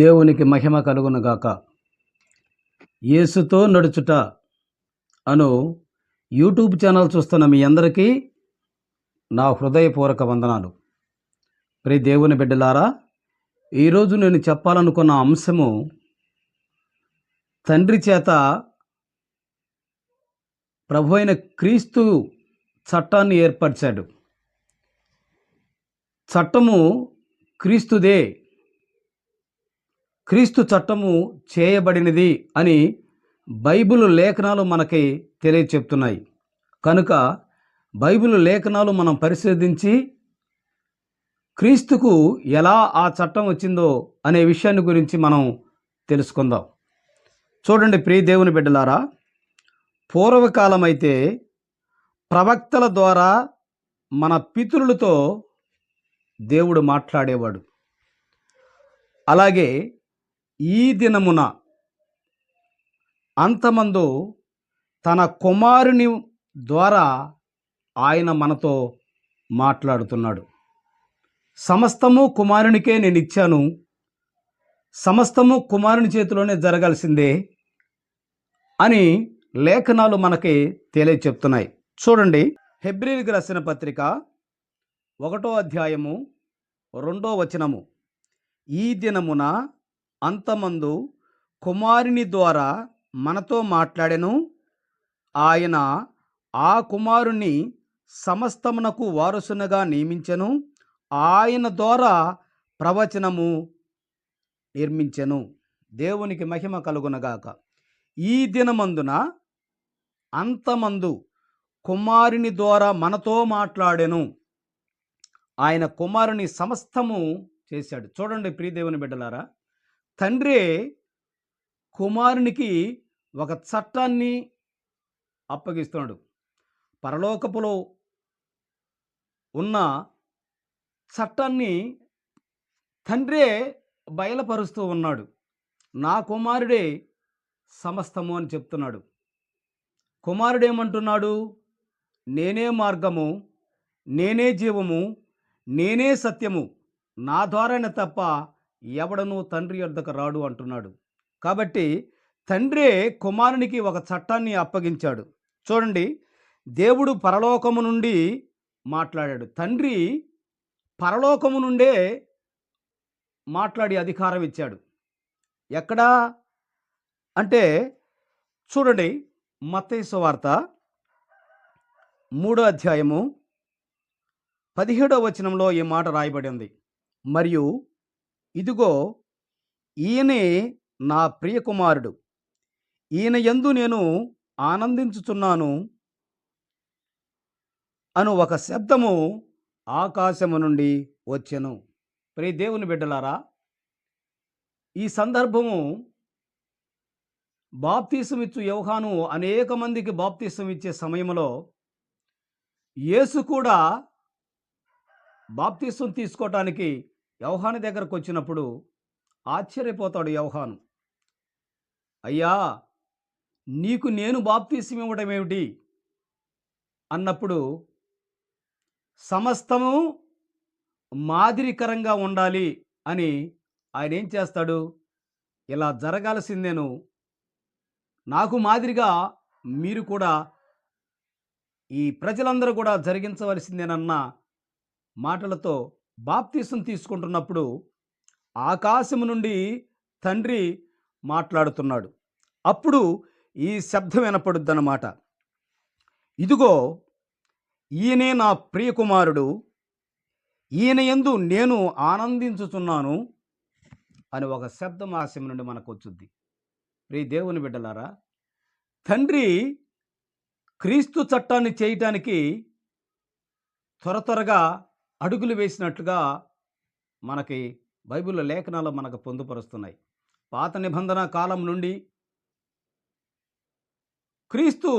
దేవునికి మహిమ కలుగునుగాక యేసుతో నడుచుట అను యూట్యూబ్ ఛానల్ చూస్తున్న మీ అందరికీ నా హృదయపూర్వక వందనాలు. ప్రి దేవుని బిడ్డలారా ఈరోజు నేను చెప్పాలనుకున్న అంశము తండ్రి చేత ప్రభు అయిన క్రీస్తు చట్టాన్ని ఏర్పరిచాడు. చట్టము క్రీస్తుదే. క్రీస్తు చట్టము చేయబడినది అని బైబిల్ లేఖనాలు మనకి తెలియచెప్తున్నాయి. కనుక బైబిల్ లేఖనాలు మనం పరిశోధించి క్రీస్తుకు ఎలా ఆ చట్టం వచ్చిందో అనే విషయాన్ని గురించి మనం తెలుసుకుందాం. చూడండి ప్రియ దేవుని బిడ్డలారా పూర్వకాలమైతే ప్రవక్తల ద్వారా మన పితరులతో దేవుడు మాట్లాడేవాడు. అలాగే ఈ దినమున అంతమందు తన కుమారుని ద్వారా ఆయన మనతో మాట్లాడుతున్నాడు. సమస్తము కుమారునికే నేను ఇచ్చాను సమస్తము కుమారుని చేతిలోనే జరగాల్సిందే అని లేఖనాలు మనకి తెలియచెప్తున్నాయి. చూడండి హెబ్రిల్కి రాసిన పత్రిక ఒకటో అధ్యాయము రెండో వచనము. ఈ దినమున అంతమందు కుమారుని ద్వారా మనతో మాట్లాడెను. ఆయన ఆ కుమారుని సమస్తమునకు వారసునిగా నియమించెను. ఆయన ద్వారా ప్రవచనము నిర్మించెను. దేవునికి మహిమ కలుగునగాక. ఈ దినమందున అంతమందు కుమారుని ద్వారా మనతో మాట్లాడెను. ఆయన కుమారుని సమస్తము చేశాడు. చూడండి ప్రియదేవుని బిడ్డలారా తండ్రి కుమారునికి ఒక చట్టాన్ని అప్పగిస్తున్నాడు. పరలోకపులో ఉన్న చట్టాన్ని తండ్రే బయలుపరుస్తూ ఉన్నాడు. నా కుమారుడే సమస్తము అని చెప్తున్నాడు. కుమారుడేమంటున్నాడు? నేనే మార్గము నేనే జీవము నేనే సత్యము నా ద్వారానే తప్ప ఎవడనూ తండ్రి వద్దకు రాడు అంటున్నాడు. కాబట్టి తండ్రే కుమారునికి ఒక చట్టాన్ని అప్పగించాడు. చూడండి దేవుడు పరలోకము నుండి మాట్లాడాడు. తండ్రి పరలోకము నుండే మాట్లాడి అధికారం ఇచ్చాడు. ఎక్కడా? అంటే చూడండి మతేసు వార్త మూడో అధ్యాయము పదిహేడో వచనంలో ఈ మాట రాయబడి ఉంది. మరియు ఇదిగో ఈయనే నా ప్రియ కుమారుడు ఈయన ఎందు నేను ఆనందించుచున్నాను అను ఒక శబ్దము ఆకాశము నుండి వచ్చెను. ప్రియ దేవుని బిడ్డలారా ఈ సందర్భము బాప్తీసమిచ్చు యోహాను అనేక మందికి బాప్తీసం ఇచ్చే సమయంలో యేసు కూడా బాప్తీసం తీసుకోవటానికి యవహాను దగ్గరకు వచ్చినప్పుడు ఆశ్చర్యపోతాడు యవహాను అయ్యా నీకు నేను బాప్తీసం ఇవ్వడం ఏమిటి? అన్నప్పుడు సమస్తము మాదిరికరంగా ఉండాలి అని ఆయన ఏం చేస్తాడు? ఇలా జరగాల్సిందేను. నాకు మాదిరిగా మీరు కూడా ఈ ప్రజలందరూ కూడా జరిగించవలసిందేనన్న మాటలతో బాప్తీసం తీసుకుంటున్నప్పుడు ఆకాశము నుండి తండ్రి మాట్లాడుతున్నాడు. అప్పుడు ఈ శబ్దం వినపడుద్దన్నమాట. ఇదిగో ఈయనే నా ప్రియ కుమారుడు ఈయన ఎందు నేను ఆనందించుచున్నాను అని ఒక శబ్దం ఆశయం నుండి మనకు వచ్చుద్ది ప్రియ దేవుని బిడ్డలారా తండ్రి క్రీస్తు చట్టాన్ని చేయటానికి త్వర త్వరగా అడుగులు వేసినట్లుగా మనకి బైబిల్ లేఖనాలు మనకు పొందుపరుస్తున్నాయి. పాత నిబంధన కాలం నుండి క్రీస్తు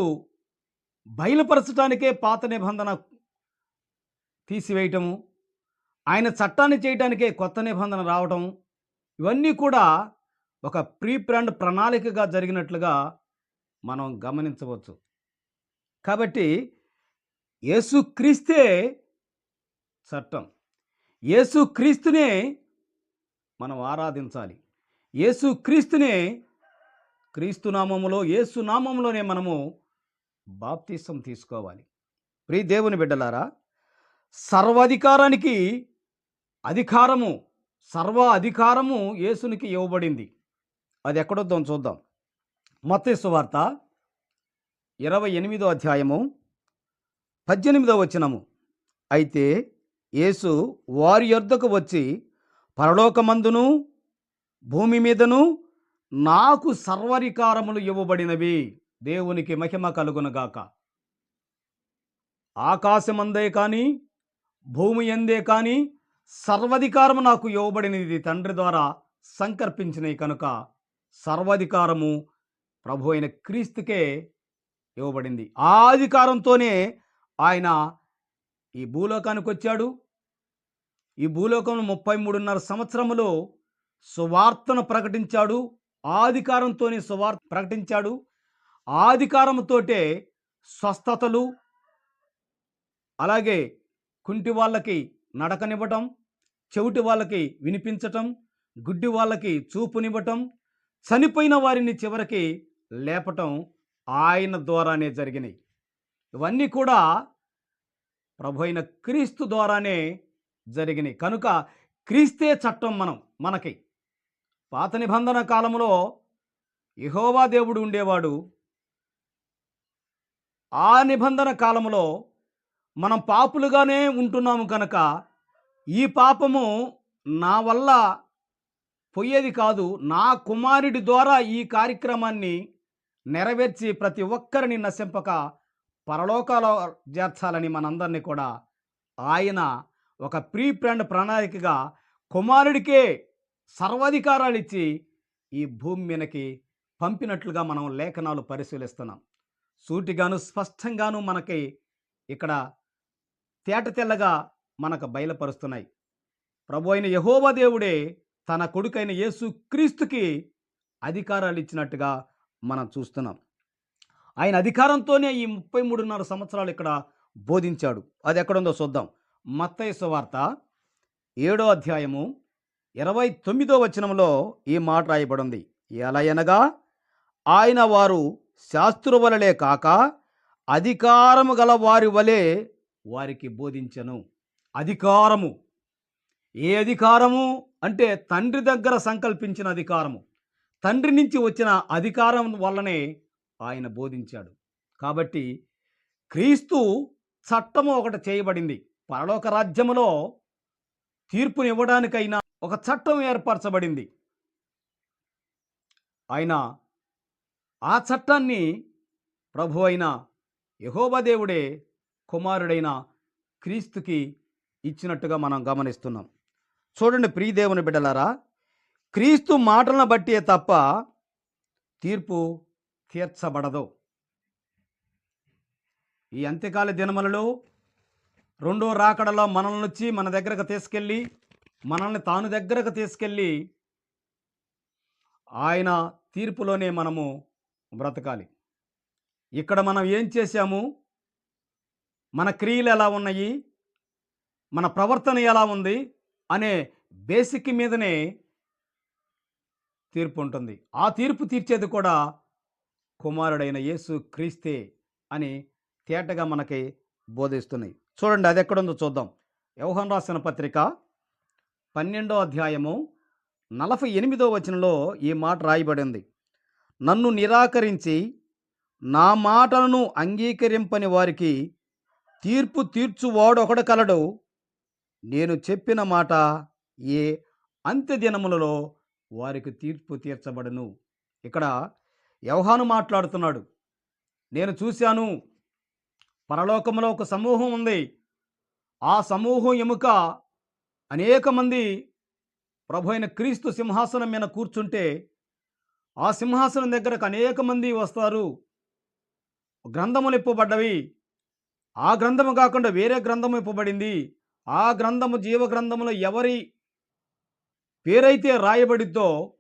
బయలుపరచడానికే పాత నిబంధన తీసివేయటము ఆయన చట్టాన్ని చేయడానికే కొత్త నిబంధన రావటం ఇవన్నీ కూడా ఒక ప్రీ ప్లాండ్ ప్రణాళికగా జరిగినట్లుగా మనం గమనించవచ్చు. కాబట్టి యేసుక్రీస్తే చట్టం. యేసుక్రీస్తునే మనం ఆరాధించాలి. యేసు క్రీస్తునే క్రీస్తు నామములో యేసు నామములోనే మనము బాప్తిసం తీసుకోవాలి. ప్రియ దేవుని బిడ్డలారా సర్వాధికారానికి అధికారము సర్వ అధికారము యేసునికి ఇవ్వబడింది. అది ఎక్కడొద్దాం చూద్దాం. మత్తయి వార్త ఇరవై ఎనిమిదో అధ్యాయము పద్దెనిమిదో వచనము. అయితే యేసు వారి యొద్దకు వచ్చి పరలోకమందును భూమి మీదను నాకు సర్వధికారములు ఇవ్వబడినవి. దేవునికి మహిమ కలుగునగాక ఆకాశమందే కానీ భూమి ఎందే కానీ సర్వధికారము నాకు ఇవ్వబడినది తండ్రి ద్వారా సంకల్పించినవి కనుక సర్వాధికారము ప్రభు అయిన క్రీస్తుకే ఇవ్వబడింది. ఆ అధికారంతోనే ఆయన ఈ భూలోకానికి వచ్చాడు ఈ భూలోకంలో ముప్పై మూడున్నర సంవత్సరములో సువార్తను ప్రకటించాడు. ఆధికారంతోనే సువార్త ప్రకటించాడు. ఆధికారంతోటే స్వస్థతలు అలాగే కుంటి వాళ్ళకి నడకనివ్వటం చెవిటి వాళ్ళకి వినిపించటం గుడ్డి వాళ్ళకి చూపునివ్వటం చనిపోయిన వారిని చివరికి లేపటం ఆయన ద్వారానే జరిగినాయి. ఇవన్నీ కూడా ప్రభు అయిన క్రీస్తు ద్వారానే జరిగినాయి. కనుక క్రీస్తే చట్టం మనం మనకి. పాత నిబంధన కాలంలో యెహోవా దేవుడు ఉండేవాడు. ఆ నిబంధన కాలంలో మనం పాపులుగానే ఉంటున్నాము కనుక ఈ పాపము నా వల్ల పోయేది కాదు. నా కుమారుడి ద్వారా ఈ కార్యక్రమాన్ని నెరవేర్చి ప్రతి ఒక్కరిని నశింపక పరలోకాలో చేర్చాలని మనందరినీ కూడా ఆయన ఒక ప్రీ ప్లాండ్ ప్రణాళికగా కుమారుడికే సర్వాధికారాలు ఇచ్చి ఈ భూమి మీదకి పంపినట్లుగా మనం లేఖనాలు పరిశీలిస్తున్నాం. సూటిగాను స్పష్టంగాను మనకి ఇక్కడ తేట తెల్లగా మనకు బయలుపరుస్తున్నాయి. ప్రభు అయిన దేవుడే తన కొడుకైన యేసు క్రీస్తుకి అధికారాలు ఇచ్చినట్టుగా మనం చూస్తున్నాం. ఆయన అధికారంతోనే ఈ ముప్పై మూడున్నర సంవత్సరాలు ఇక్కడ బోధించాడు. అది ఎక్కడుందో చూద్దాం. మత్తయి సువార్త ఏడో అధ్యాయము ఇరవై తొమ్మిదో వచనంలో ఈ మాట రాయబడింది. ఎలా అనగా ఆయన వారు శాస్త్రు వలలే కాక అధికారము గల వారి వలె వారికి బోధించను. అధికారము. ఏ అధికారము? అంటే తండ్రి దగ్గర సంకల్పించిన అధికారము. తండ్రి నుంచి వచ్చిన అధికారం వల్లనే ఆయన బోధించాడు. కాబట్టి క్రీస్తు చట్టము ఒకటి చేయబడింది. పరలోక రాజ్యములో తీర్పునివ్వడానికైనా ఒక చట్టం ఏర్పరచబడింది. ఆయన ఆ చట్టాన్ని ప్రభు అయిన యహోబదేవుడే కుమారుడైన క్రీస్తుకి ఇచ్చినట్టుగా మనం గమనిస్తున్నాం. చూడండి ప్రియదేవుని బిడ్డలారా క్రీస్తు మాటలను బట్టే తప్ప తీర్పు తీర్చబడదు. ఈ అంత్యకాల దినములలో రెండో రాకడలో మనల్ని వచ్చి మన దగ్గరకు తీసుకెళ్ళి మనల్ని తాను దగ్గరకు తీసుకెళ్ళి ఆయన తీర్పులోనే మనము బ్రతకాలి. ఇక్కడ మనం ఏం చేశాము? మన క్రియలు ఎలా ఉన్నాయి? మన ప్రవర్తన ఎలా ఉంది? అనే బేసిక్ మీదనే తీర్పు ఉంటుంది. ఆ తీర్పు తీర్చేది కూడా కుమారుడైన యేసు క్రీస్తే అని తేటగా మనకి బోధిస్తున్నాయి. చూడండి అది ఎక్కడుందో చూద్దాం. యోహన్ రాసిన పత్రిక పన్నెండో అధ్యాయము నలభై ఎనిమిదో వచనంలో ఈ మాట రాయబడింది. నన్ను నిరాకరించి నా మాటలను అంగీకరింపని వారికి తీర్పు తీర్చువాడు ఒకడు కలడు. నేను చెప్పిన మాట ఏ అంత్య దినములలో వారికి తీర్పు తీర్చబడను. ఇక్కడ యవహాను మాట్లాడుతున్నాడు. నేను చూశాను పరలోకంలో ఒక సమూహం ఉంది. ఆ సమూహం ఎముక అనేక మంది ప్రభు అయిన క్రీస్తు సింహాసనం మీద కూర్చుంటే ఆ సింహాసనం దగ్గరకు అనేక మంది వస్తారు. గ్రంథములు ఇప్పబడ్డవి. ఆ గ్రంథము కాకుండా వేరే గ్రంథము ఇప్పబడింది. ఆ గ్రంథము జీవ గ్రంథములో ఎవరి పేరైతే రాయబడిద్దో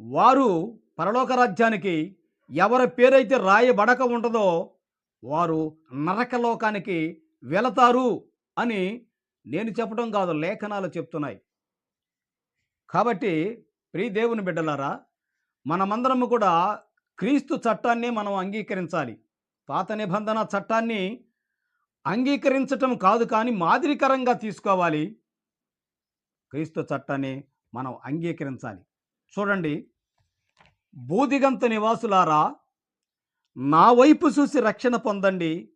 వారు పరలోక రాజ్యానికి ఎవరి పేరైతే రాయబడక ఉంటుందో వారు నరకలోకానికి వెళతారు అని నేను చెప్పడం కాదు లేఖనాలు చెప్తున్నాయి. కాబట్టి ప్రియ దేవుని బిడ్డలారా మనమందరము కూడా క్రీస్తు చట్టాన్ని మనం అంగీకరించాలి. పాత నిబంధన చట్టాన్ని అంగీకరించటం కాదు కానీ మాదిరికరంగా తీసుకోవాలి. క్రీస్తు చట్టాన్ని మనం అంగీకరించాలి. చూడండి బూదిగంత నివాసులారా నా వైపు చూసి రక్షణ పొందండి.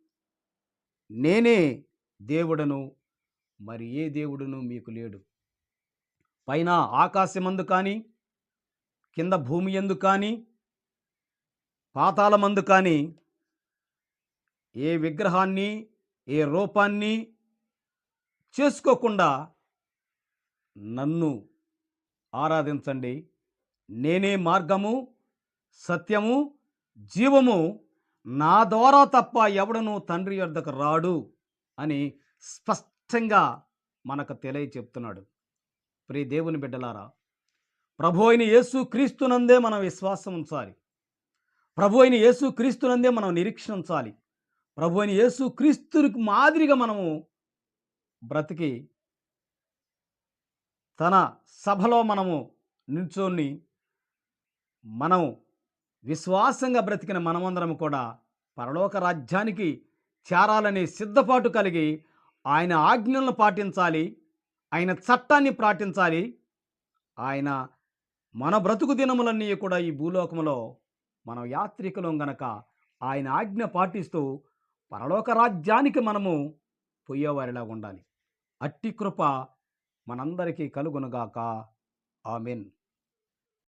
నేనే దేవుడను మరి ఏ దేవుడును మీకు లేడు. పైన ఆకాశమందు కానీ కింద భూమి ఎందు కానీ పాతాళమందు కానీ ఏ విగ్రహాన్ని ఏ రూపాన్ని చేసుకోకుండా నన్ను ఆరాధించండి. నేనే మార్గము సత్యము జీవము నా ద్వారా తప్ప ఎవడను తండ్రి యొద్దకు రాడు అని స్పష్టంగా మనకు తెలియ చెప్తున్నాడు ప్రియ దేవుని బిడ్డలారా ప్రభు అయిన యేసు క్రీస్తునందే మనం విశ్వాసం ఉంచాలి. ప్రభు అయిన యేసు క్రీస్తునందే మనం నిరీక్షణ ఉంచాలి. ప్రభు అయిన యేసు క్రీస్తునికి మాదిరిగా మనము బ్రతికి తన సభలో మనము నిల్చొని మనం విశ్వాసంగా బ్రతికిన మనమందరం కూడా పరలోక రాజ్యానికి చేరాలనే సిద్ధపాటు కలిగి ఆయన ఆజ్ఞలను పాటించాలి ఆయన చట్టాన్ని పాటించాలి. ఆయన మన బ్రతుకు దినములన్నీ కూడా ఈ భూలోకంలో మనం యాత్రికులం గనక ఆయన ఆజ్ఞ పాటిస్తూ పరలోక రాజ్యానికి మనము పోయేవారిలా ఉండాలి. అట్టి కృప మనందరికీ కలుగునుగాక. ఆమెన్.